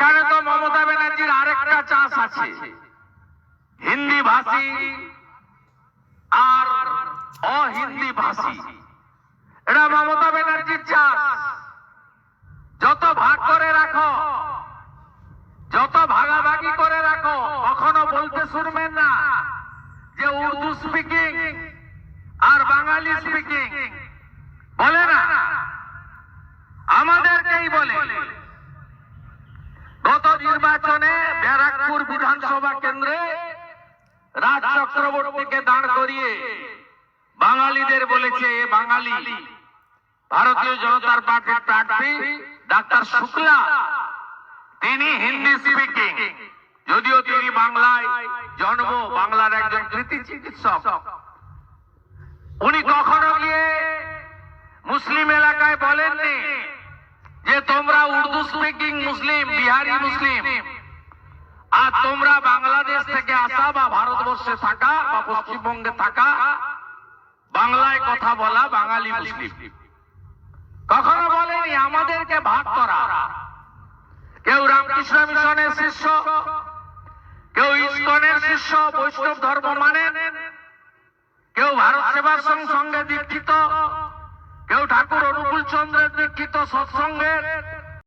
এখানে তো মমতা ব্যানার্জির আরেকটা চাষ আছে। হিন্দি ভাষী আর অহিন্দি ভাষী। এটা মমতা ব্যানার্জির চাষ। যত ভাগ করে রাখো, যত ভাগাভাগি করে রাখো, কখনো বলতে শুনবেন না যে উর্দু স্পিকিং আর বাঙালি স্পিকিং বলে না। আমাদেরকেই বলে। গত নির্বাচনে ব্যারাকপুর বিধানসভা কেন্দ্রে রাজ চক্রবর্তীকে দাঁড় করিয়ে বাঙালিদের বলেছে এ বাঙালি। ভারতীয় জনতার পার্টির প্রার্থী ডাক্তার শুক্লা। তিনি হিন্দি স্পিকিং যদিও তিনি বাংলায় জন্ম, বাংলার একজন কৃতি চিকিৎসক। উনি কখনো গিয়ে মুসলিম এলাকায় বলেননি যে তোমরা উর্দু স্পিকিং মুসলিম, বিহারি মুসলিম, আর তোমরা বাংলাদেশ থেকে আসা বা ভারতবর্ষে থাকা বা পশ্চিমবঙ্গে থাকা, বাংলায় কথা বলা বাঙালি মুসলিম। কখনো বলেনি আমাদেরকে ভাগ করা। কেউ রামকৃষ্ণ মিশনের শিষ্য, কেউ ইস্কনের শিষ্য, বৈষ্ণব ধর্ম মানেন, কেউ ভারত সেবাশ্রম সঙ্গে দীক্ষিত, কেউ ঠাকুর অনুকূল চন্দ্রের দীক্ষিত সৎসঙ্গের